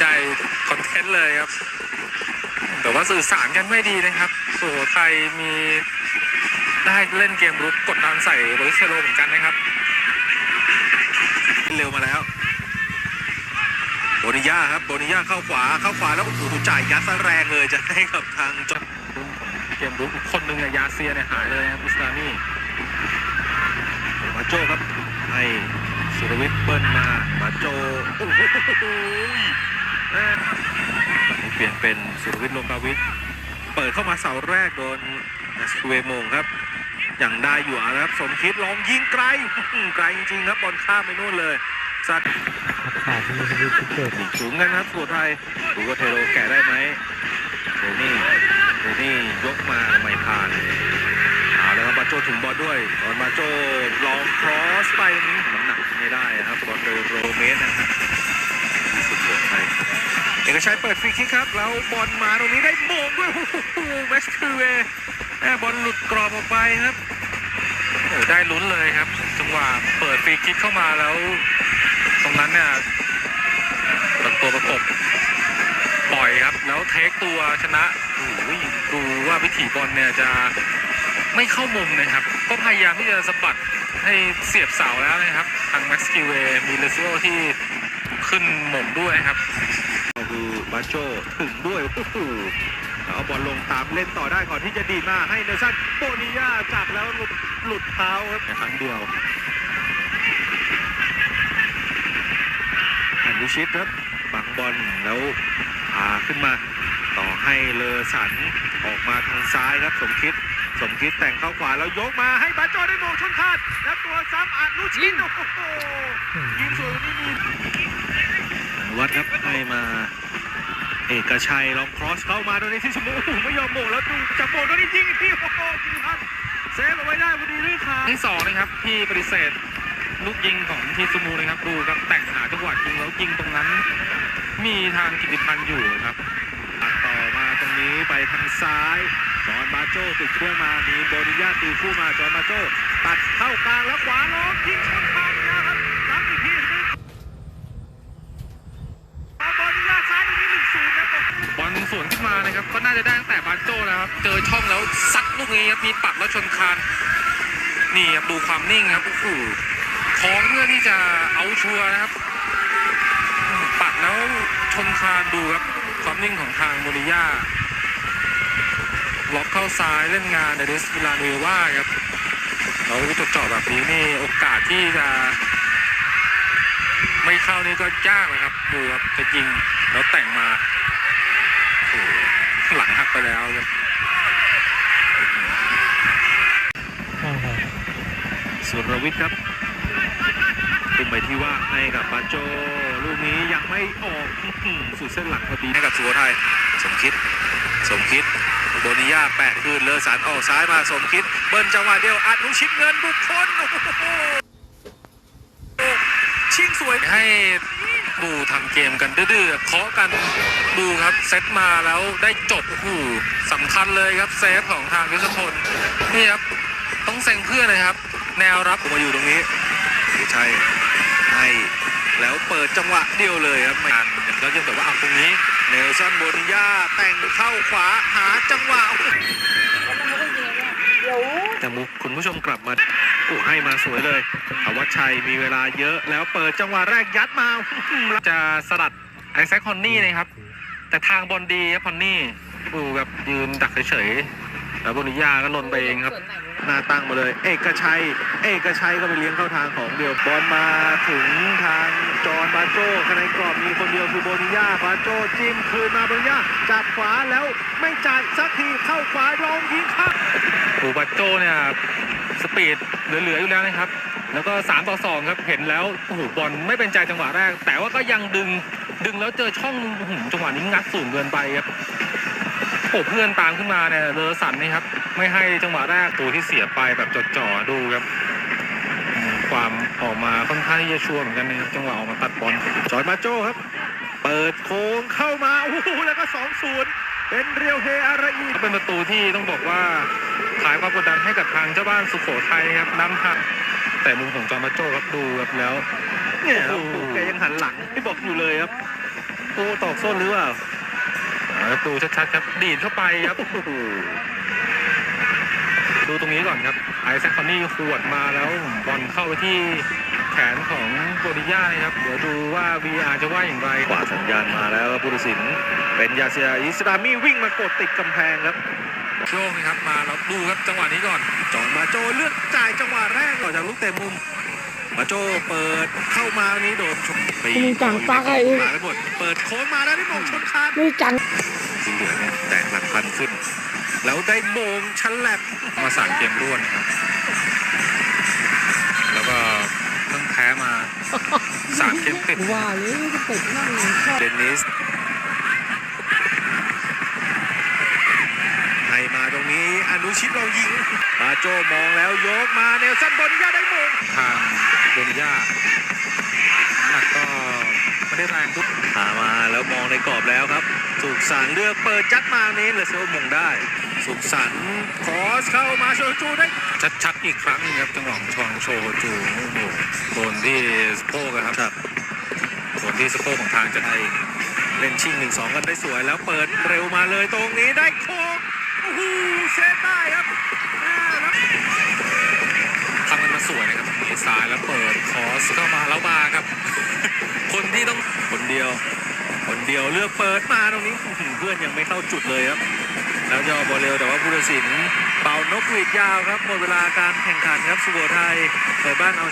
ใจคอนเทนต์เลยครับ แต่ว่าสื่อสารกันไม่ดีนะครับสุโขทัยมีได้เล่นเกมรุกกดดันใส่บริสเทโลเหมือนกันนะครับ เร็วมาแล้วโบนิยาครับโบนิยาเข้าขวาเข้าขวาแล้วโอ้จ่ายยัดซะแรงเลยจะให้กับทางจอเกมรุกคนหนึ่งอะยาเซียเนี่ยหายเลยนะครับอุสตานี่มาโจครับให้สุรวิทย์เบิ้ลมามาโจโอ้โห เปลี่ยนเป็นสุรวิทย์ลงกาวิทย์เปิดเข้ามาเสาแรกโดนนัสเวโมงครับอย่างได้อยู่นะครับ สมคิดลองยิงไกลอื้อหือไกลจริงๆครับบอลข้ามไปนู่นเลยสัตว์ขาดมีชีวิตที่เกิดสูงกันนะครับสุโขทัยดูว่าเทโรแกะได้ไหมเดนี่เดนี่ยกมาไม่ผ่านเอาแล้วครับบาโจถึงบอลด้วยตอนบาโจลองครอสไปตรงนี้น้ำหนักไม่ได้ครับบอลโดนโรเมสนะ เอกชัยเปิดฟรีคิกครับแล้วบอลมาตรงนี้ได้โมงด้วยโอ้โหแมชคิวเวแม่บอลหลุดกรอบออกไปครับได้ลุ้นเลยครับ จังหวะเปิดฟรีคิกเข้ามาแล้ว ตรงนั้นเนี่ยตัดตัวประกบปล่อยครับ แล้วเทคตัวชนะโอ้ยดูว่าวิถีบอลเนี่ยจะไม่เข้ามุมนะครับ ก็พยายามที่จะสะบัดให้เสียบเสาแล้วนะครับ ทางแม็กซ์คิวเวมีเลซิโอที่ขึ้นหม่งด้วยครับ ก็คือบาโจถึงด้วยโอ้โหเอาบอลลงตามเล่นต่อได้ก่อนที่จะดีดมาให้เนลสันโบนิยาจับแล้วหลุดหลุดเท้าครับในครั้งเดียวอนุชิตครับบังบอลแล้วพาขึ้นมาต่อให้เลอสันออกมาทางซ้ายครับสมคิด สมคิดแต่งเข้าขวาแล้วยกมาให้บาโจได้โมงชนคาดแล้วตัวซ้ำอนุชิตโอ้โหยิงสวยกว่านี่มีอนุวัฒน์ครับให้มา เอกชัยลองครอสเข้ามาตรงนี้ที่สมูโอ้โหไม่ยอมโมงแล้วดูจะโมงตรงนี้ยิงอีกทีโอ้โหกิติพันธ์เซฟเอาไว้ได้พอดีด้วยขาที่สองนะครับที่ปฏิเสธลูกยิงของทีซูมูนะครับดูครับแต่งหาจังหวะยิงแล้วยิงตรงนั้น มีทางกิติพันธ์อยู่ครับตัดต่อมาตรงนี้ไปทางซ้ายจอห์นบาโจติดช่วยมามีโบนิยาตีคู่มาจอห์นบาโจตัดเข้ากลางแล้วขวาล้อมยิงชน ครับเจอช่องแล้วซัดลูกนี้ครับมีปักแล้วชนคานนี่ครับดูความนิ่งครับโอ้โหคล้องเพื่อที่จะเอาชัวร์นะครับ ปักแล้วชนคานดูครับความนิ่งของทางโมริยาล็อกเข้าซ้ายเล่นงานเดนิสวิลาเนว่าครับแล้วจดจ่อแบบนี้นี่โอกาสที่จะไม่เข้านี่ก็ยากนะครับดูครับจะยิงแล้วแต่งมาหหลังหักไปแล้วครับ ใช่ครับ สุร วิทย์ครับขึ้นไปที่ว่างให้กับบาโจลูกนี้ยังไม่ออกสุดเส้นหลังพอดีให้กับสุโขทัยสมคิด สมคิดโบนิยาแปะคืนเลอสารออกซ้ายมาสมคิด เบิ้ลจังหวะเดียวอนุชิตเงินบุคคลโอ้โหชิงสวยให้ดูทำเกมกันดื้อๆเคาะกันดูครับเซตมาแล้วได้จบโอ้โหสำคัญเลยครับเซฟของทางยุทธพลนี่ครับต้องเซ็งเพื่อนนะครับ แนวรับมาอยู่ตรงนี้สุชัยให้แล้วเปิดจังหวะเดียวเลยครับไม่ทันแล้วยังแบบว่าเอาตรงนี้ เนลสันโบนิยาแต่งเข้าขวาหาจังหวะแต่มุกคุณผู้ชมกลับมาโอ้ให้มาสวยเลยอวัชชัยมีเวลาเยอะแล้วเปิดจังหวะแรกยัดมา จะสลัดไอแซคคอนนี่นะครับ แต่ทางบอลดีครับคอนนี่ดูแบบยืนดักเฉยๆ แล้วบนิยาก็ลนไปเองครับ หน้าตั้งมาเลย เอกชัย เอกชัยก็ไปเลี้ยงเข้าทางของเดียวบอลมาถึงทางจอห์นบาโจข้างในกรอบมีคนเดียวคือโบนิยาบาโจจิ้มคืนมาโบนิยาจับขวาแล้วไม่จ่ายสักทีเข้าขวาลองยิงครับปูบัตโจเนี่ยสปีดเหลือๆอยู่แล้วนะครับ แล้วก็ 3 ต่อ 2 ครับ เห็นแล้วโอ้โหบอลไม่เป็นใจจังหวะแรก แต่ว่าก็ยังดึงดึงแล้วเจอช่องอื้อหือจังหวะนี้งัดสูงเกินไปครับ โอ้เพื่อนตามขึ้นมาเนี่ยเลอสันนี่ครับ ไม่ให้จังหวะแรกตัวที่เสียไปแบบจดจ่อดูครับ ความออกมาค่อนข้างที่จะชัวร์เหมือนกันนะครับจังหวะออกมาตัดบอลจอห์นบาโจครับ เปิดโค้งเข้ามาโอ้โหแล้วก็สองศูนย์เป็นเรียวเฮอาราอีเป็นประตูที่ต้องบอกว่าขายความกดดันให้กับทางเจ้าบ้านสุโขทัยครับนำทางแต่มุมของจอมบัตโจครับดูครับแล้วเนี่ยโอ้โหแกยังหันหลังไม่บอกอยู่เลยครับโอ้ตอกส้นหรือเปล่า แล้วดูชัดๆครับดีดเข้าไปครับดูตรงนี้ก่อนครับไอแซคคอนนี่ขวดมาแล้วบอลเข้าไปที่แขนของโบริย่านะครับ เดี๋ยวดูว่า VR จะว่าอย่างไรขวาสัญญาณมาแล้วครับผู้ตัดสินเป็นยาเซียอิสลามีวิ่งมากดติดกำแพงครับโช่วงนะครับมาแล้วดูครับจังหวะนี้ก่อนจอนมาโจเลือกจ่ายจังหวะแรกก่อนจากลูกเตะมุม มาโจเปิดเข้ามานี้โดนชนไปมีจังปากไอ้หาไปหมดเปิดโค้งมาแล้วได้มงชนคานไม่จังสีเหลืองเนี่ยแตกหลักพันขึ้น แล้วได้โมงชั้นแลบมาสามเกมรวนครับ แล้วก็เพิ่งแพ้มาสามเกมติดว่าเลยจะเป็ดนั่งชอบเดนนิสให้มาต รงนี้อนุชิตเรายิง มาโจมองแล้วยกมาเนลสันโบนิยาได้โมงทางโบนิย่าน้ำหนักก็ไม่ได้แรงทุกหามาแล้วมองในกรอบแล้วครับ สุขสันต์เลือกเปิดจัดมานี้เลเซลมงได้ สุขสันต์คอสเข้ามาโชจูได้ ชัดๆอีกครั้งหนึงครับจังหวะของชองโชว์จูโอ้โหโดนที่สะโพกอะครับครับโดนที่สะโพกของทางจะไทยเล่นชิงหนึ่งสองกันได้สวยแล้วเปิดเร็วมาเลยตรงนี้ได้โค้ง โอ้โหเซฟได้ครับทำกันมาสวยนะครับมีซ้ายแล้วเปิดคอสเข้ามาแล้วมาครับ คนที่ต้องคนเดียว คนเดียวเลือกเปิดมาตรงนี้เพื่อนยังไม่เข้าจุดเลยครับ แล้วยอบอลเร็วแต่ว่าผู้ตัดสิน เป่านกหวีดยาวครับหมดเวลาการแข่งขันครับสุโขทัยเปิดบ้านเอา